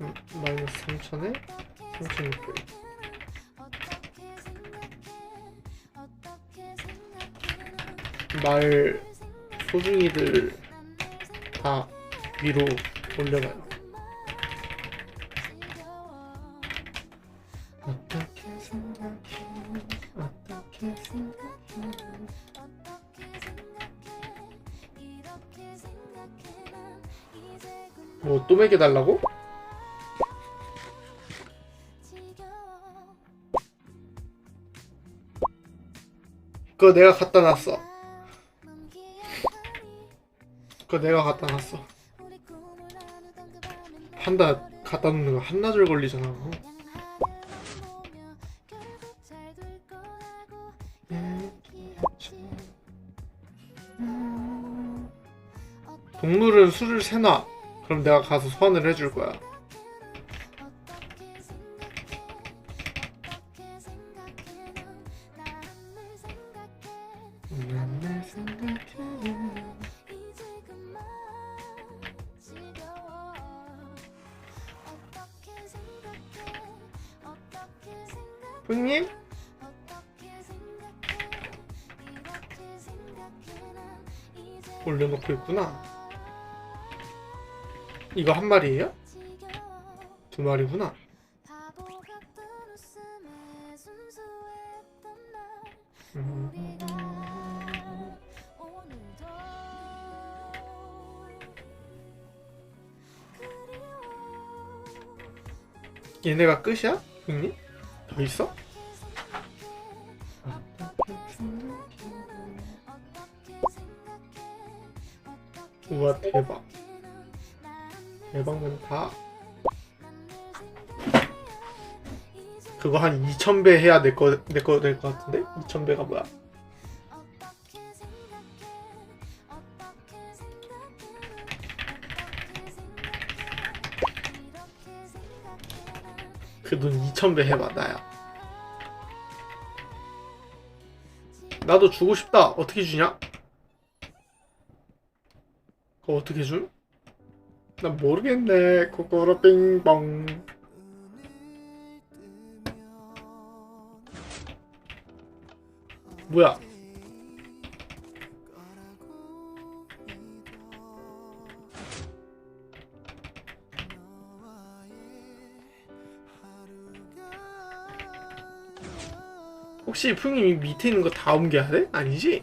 음, 마이너스 3천에 3,600. 말 소중이들 다 위로 올려가야 돼. 어떻게 생각해? 어떻게 생각해? 뭐또 매겨달라고? 그거 내가 갖다 놨어. 그거 내가 갖다 놨어. 판다 갖다 놓는 거 한나절 걸리잖아. 동물은 술을 세놔. 그럼 내가 가서 소환을 해줄 거야. 형님? 올려놓고 있구나. 이거 한 마리예요? 두 마리구나. 음. 얘네가 끝이야? 형님? 더 있어? 우와 대박 대박 많다 그거 한 2000배 해야 내거 내 거 될 것 같은데? 2000배가 뭐야? 그돈 2000배 해봐 나야 나도 주고 싶다 어떻게 주냐? 그거 어떻게 줌? 나 모르겠네 코코로 빙봉 뭐야 혹시 풍님이 밑에 있는 거 다 옮겨야 돼? 아니지?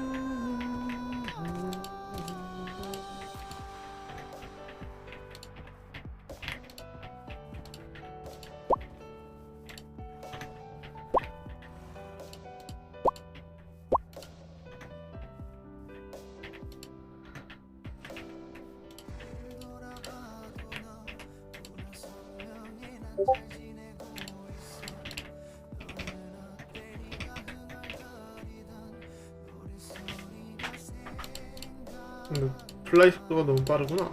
플라이 속도가 너무 빠르구나.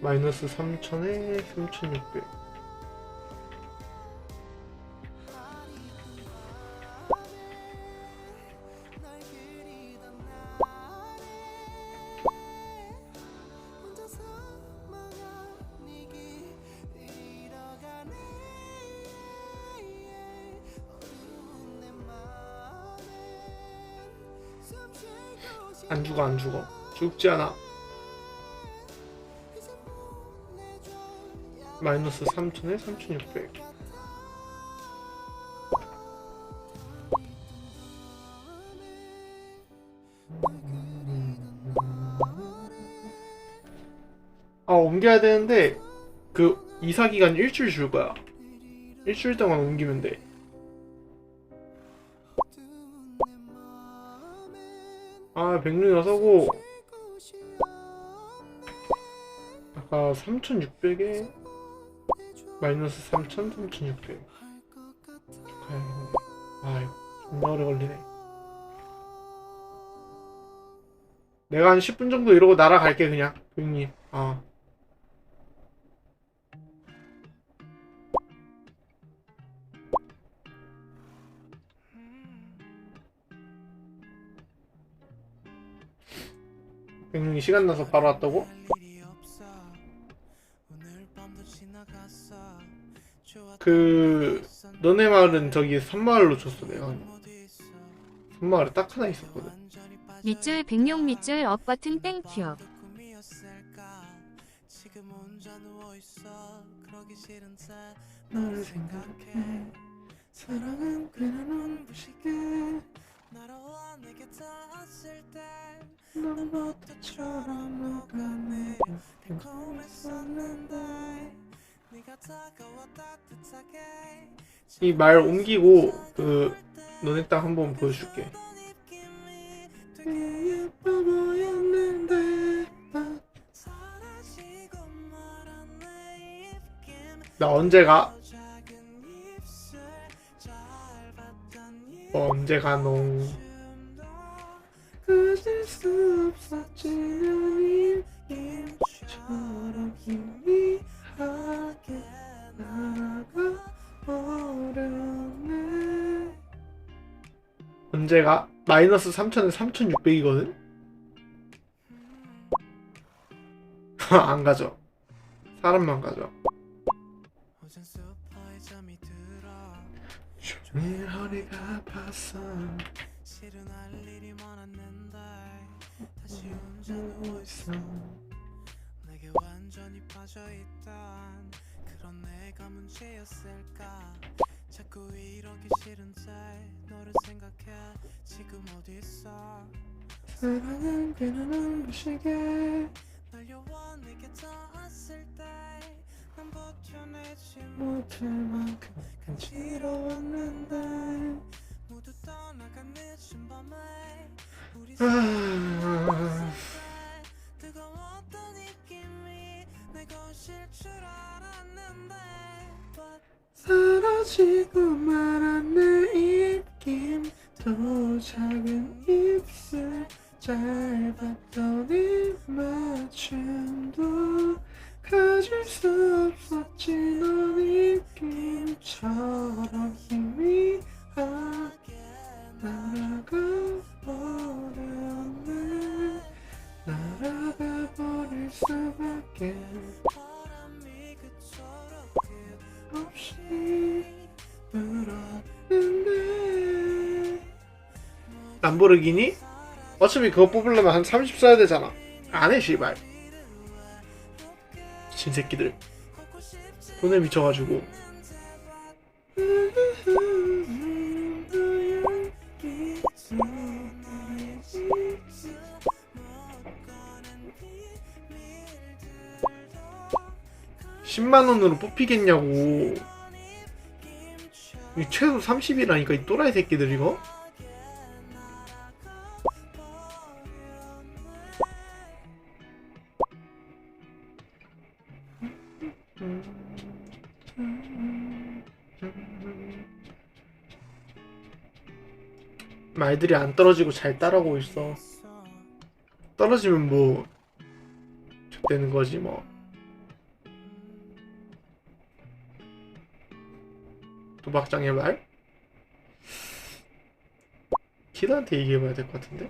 마이너스 3,000에 3,600 안 죽어 안 죽어. 죽지 않아. 마이너스 3천에 3600 아 옮겨야 되는데 그 이사 기간 일주일 줄 거야. 일주일 동안 옮기면 돼 아, 백륜이라 서고. 아까 3,600에 마이너스 3,000, 3,600 가야겠네 아이고 존나 오래 걸리네. 내가 한 10분 정도 이러고 날아갈게 그냥. 백님 아 백님이 시간 나서 바로 왔다고? 그 너네 마을은 저기 산마을로 줬어 내가 산마을에 딱 하나 있었거든 밑줄 백룡 밑줄 업 버튼 땡큐. 너를 생각해 사랑은 그냥 눈부시게 달콤했었는데 이말 옮기고 그 너네 땅 한번 보여줄게 나 언제 가? 언제 가노? 그질 수 없었지 난 입김처럼 희미하게 날아가 버렸네 언제가? 마이너스 3천에 3,600이거든? 안 가져 사람만 가져 종일 허리가 아팠어 실은 할 일이 많았는데 다시 혼자 누워있어. 내게 완전히 빠져있던 그런 내가 문제였을까? 자꾸 이러기 싫은데 너를 생각해. 지금 어디 있어? 사랑은 그냥 눈부시게 날려와 내게 닿았을 때난 버텨내지 못할 만큼 간지러웠는데 모두 떠나간 늦은 밤에 우리 아... 뜨거웠던 입김이 내 것일 줄 알았는데 사라지고 내 입김 또 작은 입술 짧았던 입맞춤도 가질 수 없었지 넌 입김처럼 희미하게 날아가 버렸네. 날아가 버릴 수밖에 없이 불었는데. 람보르기니? 어차피 그거 뽑으려면 한 30 써야 되잖아. 안해 씨발 미친 새끼들. 돈에 미쳐가지고. 십만 원으로 뽑히겠냐고. 이 최소 30이라니까 이 또라이 새끼들 이거 말들이 안 떨어지고 잘 따라오고 있어. 떨어지면 뭐 되는 거지 뭐. 도박장의 말? 키드한테 얘기해봐야 될 것 같은데